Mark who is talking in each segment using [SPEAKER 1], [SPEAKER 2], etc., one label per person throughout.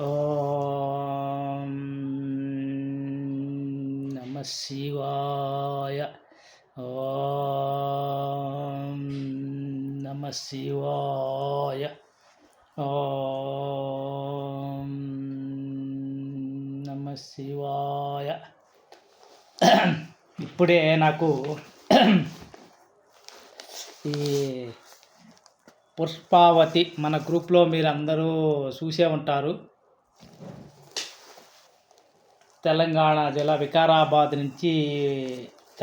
[SPEAKER 1] నమ శివాయ. నమ శివాయ. ఓం నమ శివాయ. ఇప్పుడే నాకు ఈ పుష్పావతి మన గ్రూప్లో మీరు అందరూ చూసే ఉంటారు. తెలంగాణ జిల్లా వికారాబాద్ నుంచి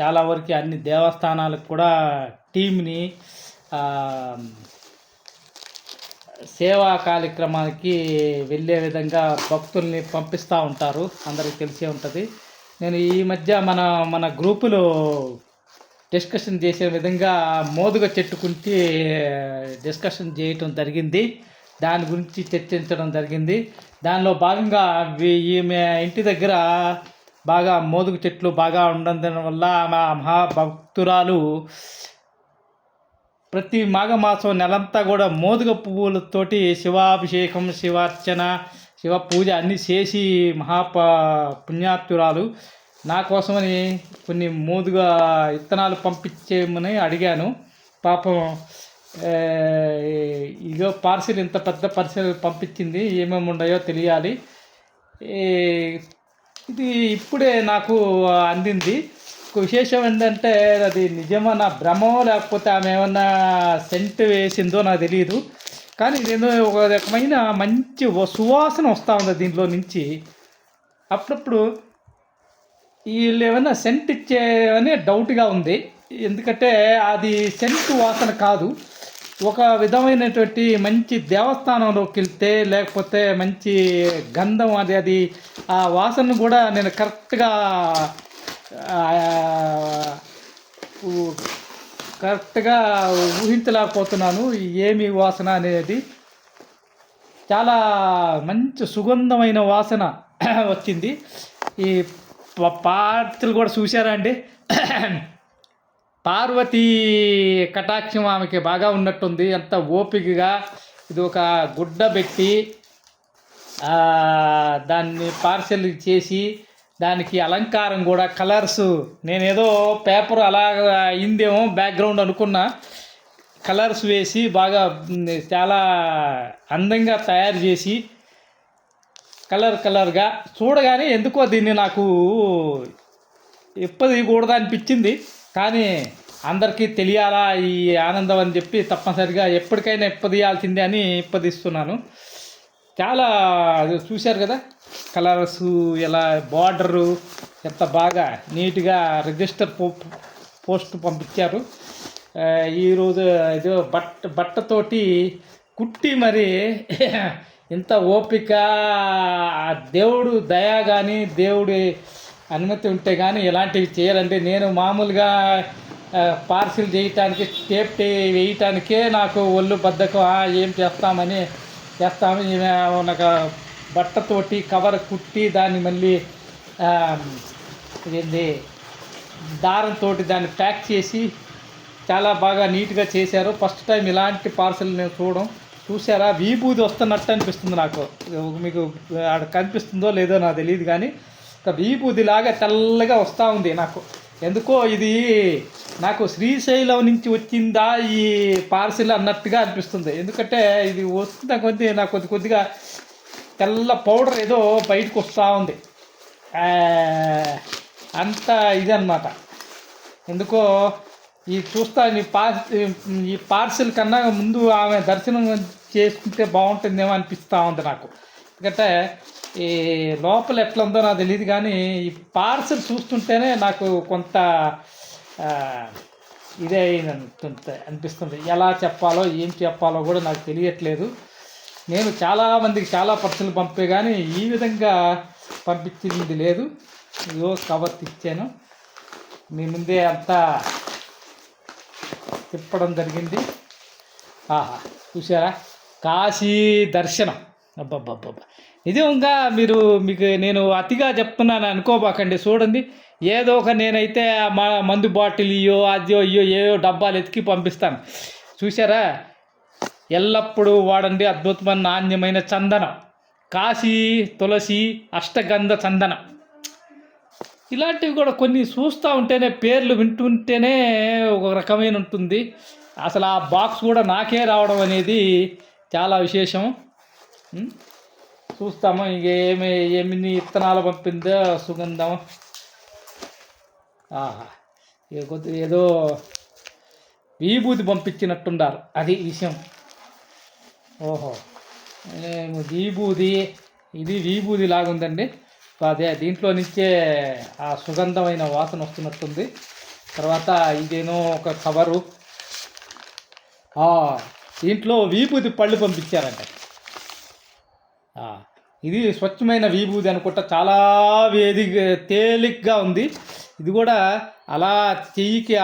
[SPEAKER 1] చాలా వరకు అన్ని దేవస్థానాలకు కూడా టీంని సేవా కార్యక్రమానికి వెళ్ళే విధంగా భక్తుల్ని పంపిస్తూ ఉంటారు. అందరికి తెలిసే ఉంటుంది. నేను ఈ మధ్య మన మన గ్రూపులో డిస్కషన్ చేసే విధంగా మోదుగ చెట్టుకుంటే డిస్కషన్ చేయటం జరిగింది. దాని గురించి చర్చించడం జరిగింది. దానిలో భాగంగా ఈమె ఇంటి దగ్గర బాగా మోదుగు చెట్లు బాగా ఉండడం వల్ల మా మహాభక్తురాలు ప్రతి మాఘమాసం నెలంతా కూడా మోదుగ పువ్వులతోటి శివాభిషేకం శివార్చన శివ పూజ అన్నీ చేసి మహాప పుణ్యాత్తురాలు నా కోసమని కొన్ని మోదుగా విత్తనాలు పంపించేయమని అడిగాను. పాపం ఆ, ఇగో పార్సిల్ ఇంత పెద్ద పార్సిల్ పంపించింది ఏమేమి ఉన్నాయో తెలియాలి. ఇది ఇప్పుడే నాకు అందింది. ఒక విశేషం ఏంటంటే అది నిజమా నా భ్రమో లేకపోతే ఆమె ఏమన్నా సెంట్ వేసిందో నాకు తెలియదు కానీ నేను ఒక రకమైన మంచి సువాసన వస్తూ ఉంది దీంట్లో నుంచి. అప్పుడప్పుడు వీళ్ళు ఏమైనా సెంట్ ఇచ్చేవని డౌట్గా ఉంది. ఎందుకంటే అది సెంట్ వాసన కాదు. ఒక విధమైనటువంటి మంచి దేవస్థానంలోకి వెళ్తే లేకపోతే మంచి గంధం అది అది ఆ వాసన కూడా నేను కరెక్ట్గా ఊ- కరెక్ట్గా ఊహించలేకపోతున్నాను. ఏమి వాసన అనేది? చాలా మంచి సుగంధమైన వాసన వచ్చింది. ఈ పాత్రలు కూడా చూసారా అండి? పార్వతీ కటాక్షం ఆమెకి బాగా ఉన్నట్టుంది. అంత ఓపికగా ఇది ఒక గుడ్డ పెట్టి దాన్ని పార్సెల్ చేసి దానికి అలంకారం కూడా కలర్స్ నేనేదో పేపర్ అలా అయిందేమో బ్యాక్గ్రౌండ్ అనుకున్నా. కలర్స్ వేసి బాగా చాలా అందంగా తయారు చేసి కలర్ కలర్గా చూడగానే ఎందుకో దీన్ని నాకు ఇప్పదీయకూడదు అనిపించింది. కానీ అందరికీ తెలియాలా ఈ ఆనందం అని చెప్పి తప్పనిసరిగా ఎప్పటికైనా ఇప్పదీయాల్సిందే అని ఇప్పదిస్తున్నాను. చాలా అది చూశారు కదా కలర్స్ ఎలా బార్డరు ఎంత బాగా నీట్గా రిజిస్టర్ పో పోస్ట్ పంపించారు. ఈరోజు ఏదో బట్ట బట్టతోటి కుట్టి మరి ఇంత ఓపిక దేవుడు దయ కానీ దేవుడి అనుమతి ఉంటే కానీ ఇలాంటివి చేయాలంటే నేను మామూలుగా పార్సిల్ చేయటానికి టేప్ వేయటానికే నాకు ఒళ్ళు బద్దకం ఏం చేస్తామని చేస్తాము ఒక బట్టతోటి కవర్ కుట్టి దాన్ని మళ్ళీ ఆ, దారంతో దాన్ని ప్యాక్ చేసి చాలా బాగా నీట్గా చేశారు. ఫస్ట్ టైం ఇలాంటి పార్సల్ నేను చూడడం. చూసారా వీబూది వస్తున్నట్టు అనిపిస్తుంది నాకు. మీకు ఆడ కనిపిస్తుందో లేదో నాకు తెలియదు కానీ ఒక లాగా తెల్లగా వస్తూ ఉంది నాకు. ఎందుకో ఇది నాకు శ్రీశైలం నుంచి వచ్చిందా ఈ పార్సిల్ అన్నట్టుగా అనిపిస్తుంది. ఎందుకంటే ఇది వస్తున్న కొద్దీ నాకు కొద్ది కొద్దిగా తెల్ల పౌడర్ ఏదో బయటకు వస్తూ ఉంది. అంత ఇదన్నమాట. ఎందుకో ఈ చూస్తా ఈ పార్ ఈ పార్సిల్ కన్నా ముందు ఆమె దర్శనం చేసుకుంటే బాగుంటుందేమో అనిపిస్తూ ఉంది నాకు. ఎందుకంటే ఈ లోపల ఎట్లా ఉందో నాకు తెలియదు కానీ ఈ పార్సల్ చూస్తుంటేనే నాకు కొంత ఇదే అనిపిస్తుంది అనిపిస్తుంది. ఎలా చెప్పాలో ఏం చెప్పాలో కూడా నాకు తెలియట్లేదు. నేను చాలా మందికి చాలా పర్సలు పంపే కానీ ఈ విధంగా పంపించింది లేదు. ఇదో కవర్ ఇచ్చాను మీ ముందే అంతా తిప్పడం జరిగింది. ఆహా చూసారా కాశీ దర్శనం. అబ్బబ్బబ్బబ్బా. నిజంగా మీరు మీకు నేను అతిగా చెప్తున్నాను అనుకోబాకండి చూడండి. ఏదో ఒక నేనైతే మా మందు బాటిల్ ఇయ్యో అద్యో ఇయ్యో ఏయో డబ్బాలు ఎతికి పంపిస్తాను. చూసారా ఎల్లప్పుడూ వాడండి అద్భుతమైన నాణ్యమైన చందనం. కాశీ తులసి అష్టగంధ చందనం. ఇలాంటివి కూడా కొన్ని చూస్తూ ఉంటేనే పేర్లు వింటుంటేనే ఒక రకమైన ఉంటుంది. అసలు ఆ బాక్స్ కూడా నాకే రావడం అనేది చాలా విశేషం. చూస్తాము. ఇంక ఏమి ఎన్ని ఇత్తనాలు పంపిందో సుగంధం ఆహా కొద్ది ఏదో విభూతి పంపించినట్టున్నారు. అది విషయం. ఓహో ఏమో విభూది ఇది విభూది లాగుందండి. అదే దీంట్లో నుంచే ఆ సుగంధమైన వాసన వస్తున్నట్టుంది. తర్వాత ఇదేనో ఒక కవరు. దీంట్లో విభూతి పళ్ళు పంపించారంట. ఇది స్వచ్ఛమైన విభూది అనుకుంటా. చాలా వేది తేలిగ్గా ఉంది. ఇది కూడా అలా చెయ్యికి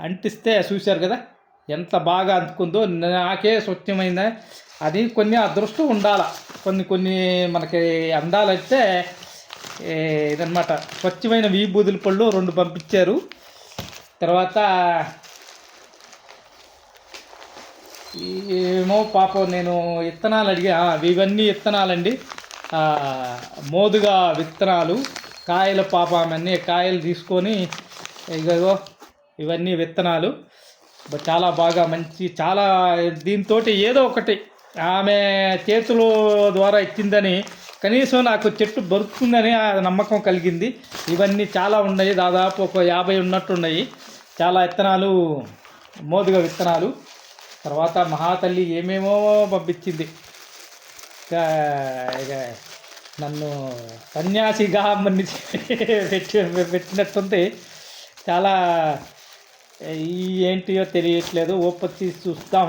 [SPEAKER 1] అంటిస్తే చూశారు కదా ఎంత బాగా అందుకుందో నాకే స్వచ్ఛమైన అది కొన్ని అదృష్టం ఉండాల. కొన్ని కొన్ని మనకి అందాలంటే ఇదనమాట ఇదన్నమాట. స్వచ్ఛమైన విభూదుల పళ్ళు రెండు పంపించారు. తర్వాత ఏమో పాపం నేను విత్తనాలు అడిగా. ఇవన్నీ విత్తనాలండి మోదుగా విత్తనాలు కాయల పాపం అన్నీ కాయలు తీసుకొని ఇగో ఇవన్నీ విత్తనాలు. చాలా బాగా మంచి చాలా దీంతో ఏదో ఒకటి ఆమె చేతుల ద్వారా ఇచ్చిందని కనీసం నాకు చెట్టు దొరుకుతుందని ఆ నమ్మకం కలిగింది. ఇవన్నీ చాలా ఉన్నాయి దాదాపు ఒక యాభై ఉన్నట్టున్నాయి. చాలా విత్తనాలు మోదుగా విత్తనాలు. తర్వాత మహాతల్లి ఏమేమో పంపించింది. ఇక నన్ను సన్యాసిగా మన్ని పెట్టి పెట్టినట్టుంది చాలా ఏంటియో తెలియట్లేదు. ఓపచ్చి చూస్తాం.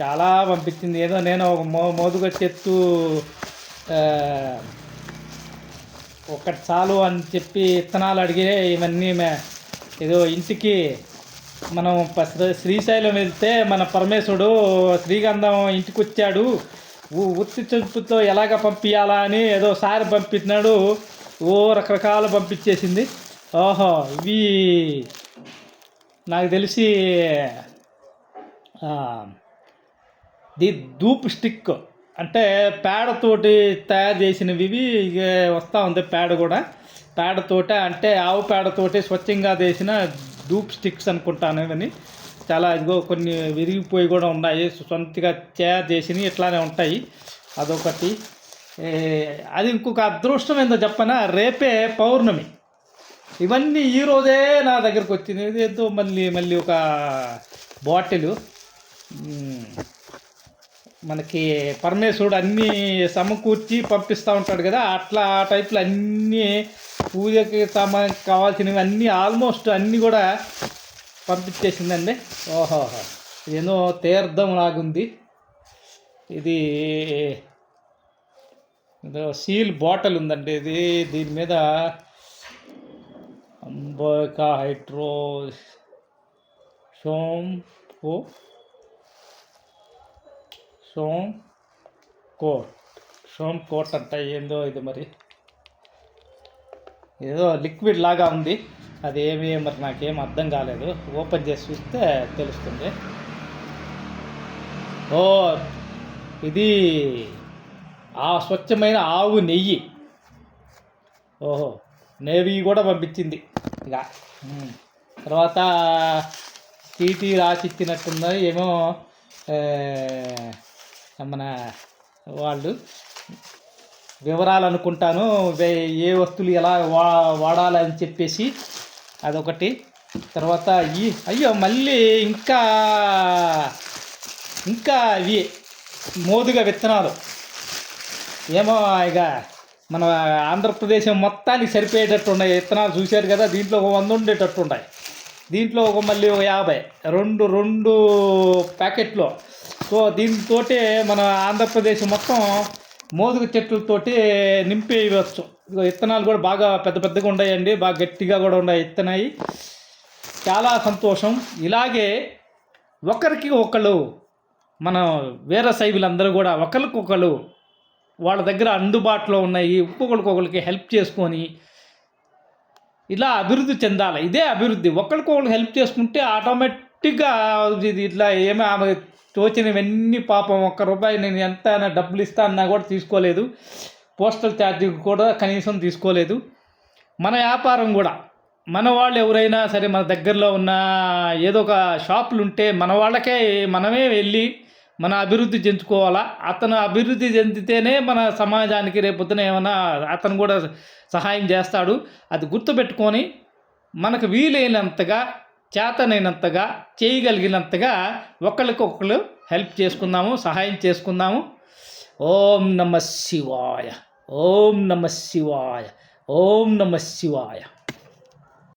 [SPEAKER 1] చాలా పంపించింది. ఏదో నేను ఒక మో మోదుగ చెట్టు ఒకటి చాలు అని చెప్పి విత్తనాలు అడిగి ఇవన్నీ ఏదో ఇంటికి మనం శ్రీశైలం వెళ్తే మన పరమేశ్వరుడు శ్రీగంధం ఇంటికి వచ్చాడు ఉత్తి చెప్పుతో ఎలాగ పంపించాలా అని ఏదో సారి పంపించినాడు ఓ రకరకాలు పంపించేసింది. ఓహో ఇవి నాకు తెలిసి ది ధూప్ స్టిక్ అంటే పేడతోటి తయారు చేసినవి ఇవి. వస్తూ ఉంది పేడ కూడా. పేడతోట అంటే ఆవు పేడతోటి స్వచ్ఛంగా చేసిన డూప్ స్టిక్స్ అనుకుంటాను ఇవన్నీ. చాలా ఇదిగో కొన్ని విరిగిపోయి కూడా ఉన్నాయి. సొంతగా తయారు చేసినవి ఇట్లానే ఉంటాయి. అదొకటి. అది ఇంకొక అదృష్టం ఏందో చెప్పనా? రేపే పౌర్ణమి. ఇవన్నీ ఈరోజే నా దగ్గరకు వచ్చింది. ఏదో మళ్ళీ మళ్ళీ ఒక బాటిల్. మనకి పరమేశ్వరుడు అన్నీ సమకూర్చి పంపిస్తూ ఉంటాడు కదా. అట్లా ఆ టైప్లో అన్నీ పూజకి సామానికి కావాల్సినవి అన్నీ ఆల్మోస్ట్ అన్నీ కూడా పంపించేసిందండి. ఓహో ఏదో తీర్థం లాగుంది. ఇది సీల్ బాటిల్ ఉందండి ఇది. దీని మీద అంబోకా హైడ్రో షోంపు సోమ్ కోట్ సోమ్ కోట్ అంట ఏందో ఇది మరి. ఏదో లిక్విడ్ లాగా ఉంది. అది ఏమి మరి నాకేం అర్థం కాలేదు. ఓపెన్ చేసి చూస్తే తెలుస్తుంది. ఓ ఇది ఆ స్వచ్ఛమైన ఆవు నెయ్యి. ఓహో నెయ్యి కూడా పంపించింది. ఇక తర్వాత టీటీ రాసి ఏమో మన వాళ్ళు వివరాలు అనుకుంటాను వే- ఏ వస్తువులు ఎలా వా వాడాలని చెప్పేసి అదొకటి. తర్వాత ఈ అయ్యో మళ్ళీ ఇంకా ఇంకా ఇవి మోదుగా విత్తనాలు. ఏమో ఇక మన ఆంధ్రప్రదేశ్ మొత్తానికి సరిపోయేటట్టు ఉన్నాయి. విత్తనాలు చూశారు కదా దీంట్లో ఒక వంద ఉండేటట్టు ఉన్నాయి. దీంట్లో ఒక మళ్ళీ ఒక యాభై. రెండు రెండు ప్యాకెట్లు. సో దీంతో మన ఆంధ్రప్రదేశ్ మొత్తం మోదుగ చెట్లతోటి నింపేయవచ్చు విత్తనాలు కూడా బాగా పెద్ద పెద్దగా ఉన్నాయండి బాగా గట్టిగా కూడా ఉన్నాయి విత్తనాయి చాలా సంతోషం. ఇలాగే ఒకరికి ఒకళ్ళు మన వీర శైవులందరూ కూడా ఒకరికొకరు వాళ్ళ దగ్గర అందుబాటులో ఉన్నాయి. ఒక్కొక్కరికొకరికి హెల్ప్ చేసుకొని ఇలా అభివృద్ధి చెందాలి. ఇదే అభివృద్ధి. ఒకరికొకరు హెల్ప్ చేసుకుంటే ఆటోమేటిక్గా ఇది ఇట్లా ఏమి ఆమె తోచినవన్నీ పాపం ఒక్క రూపాయి నేను ఎంత అయినా డబ్బులు ఇస్తా అన్నా కూడా తీసుకోలేదు. పోస్టల్ ఛార్జీ కూడా కనీసం తీసుకోలేదు. మన వ్యాపారం కూడా మన వాళ్ళు ఎవరైనా సరే మన దగ్గరలో ఉన్న ఏదో ఒక షాపులు ఉంటే మన వాళ్ళకే మనమే వెళ్ళి మన అభివృద్ధి చెందుకోవాలా అతను అభివృద్ధి చెందితేనే మన సమాజానికి రేపొద్దున ఏమైనా అతను కూడా సహాయం చేస్తాడు. అది గుర్తుపెట్టుకొని మనకు వీలైనంతగా చేతనైనంతగా చేయగలిగినంతగా ఒకరికొకరు హెల్ప్ చేసుకుందాము సహాయం చేసుకుందాము. ఓం నమ శివాయ. ఓం నమ శివాయ. ఓం నమ శివాయ.